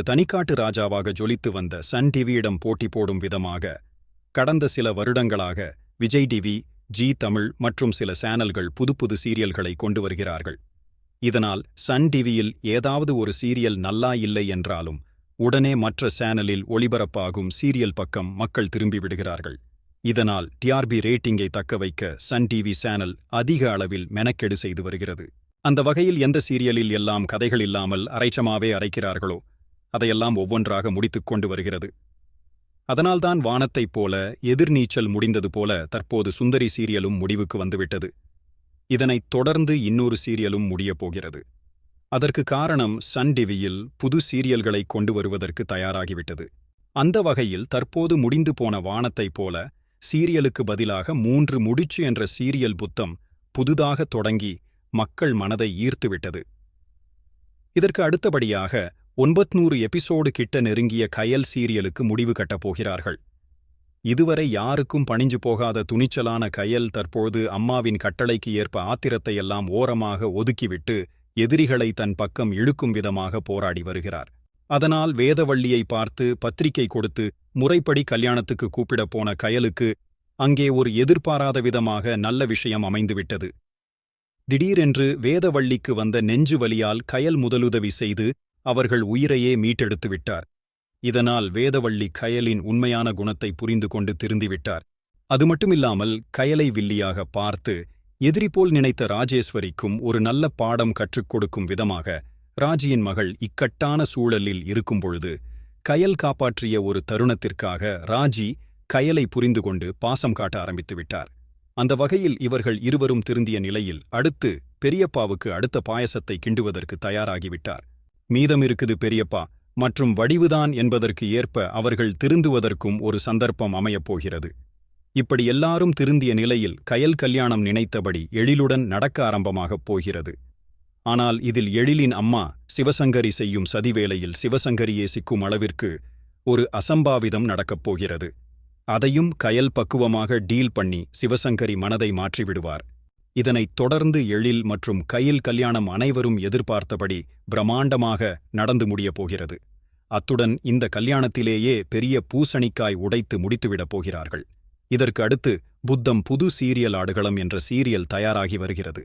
தனிக்காட்டு ராஜாவாக ஜொலித்து வந்த சன் டிவியிடம் போட்டி போடும் விதமாக கடந்த சில வருடங்களாக விஜய் டிவி ஜி தமிழ் மற்றும் சில சேனல்கள் புதுப்புது சீரியல்களை கொண்டு வருகிறார்கள். இதனால் சன் டிவியில் ஏதாவது ஒரு சீரியல் நல்லா இல்லை என்றாலும் உடனே மற்ற சேனலில் ஒளிபரப்பாகும் சீரியல் பக்கம் மக்கள் திரும்பி விடுகிறார்கள். இதனால் டிஆர்பி ரேட்டிங்கை தக்கவைக்க சன் டிவி சேனல் அதிக அளவில் மெனக்கெடு செய்து வருகிறது. அந்த வகையில் எந்த சீரியலில் எல்லாம் கதைகள் இல்லாமல் அரைச்சமாவே அரைக்கிறார்களோ அதையெல்லாம் ஒவ்வொன்றாக முடித்துக் கொண்டு வருகிறது. அதனால்தான் வானத்தைப் போல எதிர்நீச்சல் முடிந்தது போல தற்போது சுந்தரி சீரியலும் முடிவுக்கு வந்துவிட்டது. இதனைத் தொடர்ந்து இன்னொரு சீரியலும் முடியப் போகிறது. அதற்கு காரணம் சன் டிவியில் புது சீரியல்களை கொண்டு வருவதற்கு தயாராகிவிட்டது. அந்த வகையில் தற்போது முடிந்து போன வானத்தைப் போல சீரியலுக்கு பதிலாக மூன்று முடிச்சு என்ற சீரியல் புத்தம் புதுதாக தொடங்கி மக்கள் மனதை ஈர்த்துவிட்டது. இதற்கு அடுத்தபடியாக ஒன்பத்நூறு எபிசோடு கிட்ட நெருங்கிய கயல் சீரியலுக்கு முடிவு கட்டப் போகிறார்கள். இதுவரை யாருக்கும் பணிஞ்சு போகாத துணிச்சலான கயல் தற்போது அம்மாவின் கட்டளைக்கு ஏற்ப ஆத்திரத்தையெல்லாம் ஓரமாக ஒதுக்கிவிட்டு எதிரிகளை தன் பக்கம் இழுக்கும் விதமாக போராடி வருகிறார். அதனால் வேதவள்ளியை பார்த்து பத்திரிகை கொடுத்து முறைப்படி கல்யாணத்துக்கு கூப்பிடப் போன கயலுக்கு அங்கே ஒரு எதிர்பாராத விதமாக நல்ல விஷயம் அமைந்துவிட்டது. திடீரென்று வேதவள்ளிக்கு வந்த நெஞ்சு வலியால் கயல் முதலுதவி செய்து அவர்கள் உயிரையே மீட்டெடுத்து விட்டார். இதனால் வேதவள்ளி கயலின் உண்மையான குணத்தை புரிந்து கொண்டு திருந்திவிட்டார். அது மட்டுமில்லாமல் கயலை வில்லியாக பார்த்து எதிரி போல் நினைத்த ராஜேஸ்வரிக்கும் ஒரு நல்ல பாடம் கற்றுக் கொடுக்கும் விதமாக ராஜியின் மகள் இக்கட்டான சூழலில் இருக்கும் பொழுது கயல் காப்பாற்றிய ஒரு தருணத்திற்காக ராஜி கயலை புரிந்து கொண்டு பாசம் காட்ட ஆரம்பித்துவிட்டார் அந்த வகையில் இவர்கள் இருவரும் திருந்திய நிலையில் அடுத்து பெரியப்பாவுக்கு அடுத்த பாயசத்தை கிண்டுவதற்கு தயாராகிவிட்டார் மீதம் இருக்குது பெரியப்பா. மற்றும் வடிவுதான் என்பதற்கு ஏற்ப அவர்கள் திருந்துவதற்கும் ஒரு சந்தர்ப்பம் அமையப் போகிறது. இப்படி எல்லாரும் திருந்திய நிலையில் கயல் கல்யாணம் நினைத்தபடி எழிலுடன் நடக்க ஆரம்பமாகப் போகிறது. ஆனால் இதில் எழிலின் அம்மா சிவசங்கரி செய்யும் சதிவேளையில் சிவசங்கரியே சிக்கும் அளவிற்கு ஒரு அசம்பாவிதம் நடக்கப் போகிறது. அதையும் கயல் பக்குவமாக டீல் பண்ணி சிவசங்கரி மனதை மாற்றிவிடுவார். இதனைத் தொடர்ந்து எழில் மற்றும் கயில் கல்யாணம் அனைவரும் எதிர்பார்த்தபடி பிரமாண்டமாக நடந்து முடியப் போகிறது. அத்துடன் இந்த கல்யாணத்திலேயே பெரிய பூசணிக்காய் உடைத்து முடித்துவிடப் போகிறார்கள். இதற்கு அடுத்து புத்தம் புது சீரியல் ஆடுகளம் என்ற சீரியல் தயாராகி வருகிறது.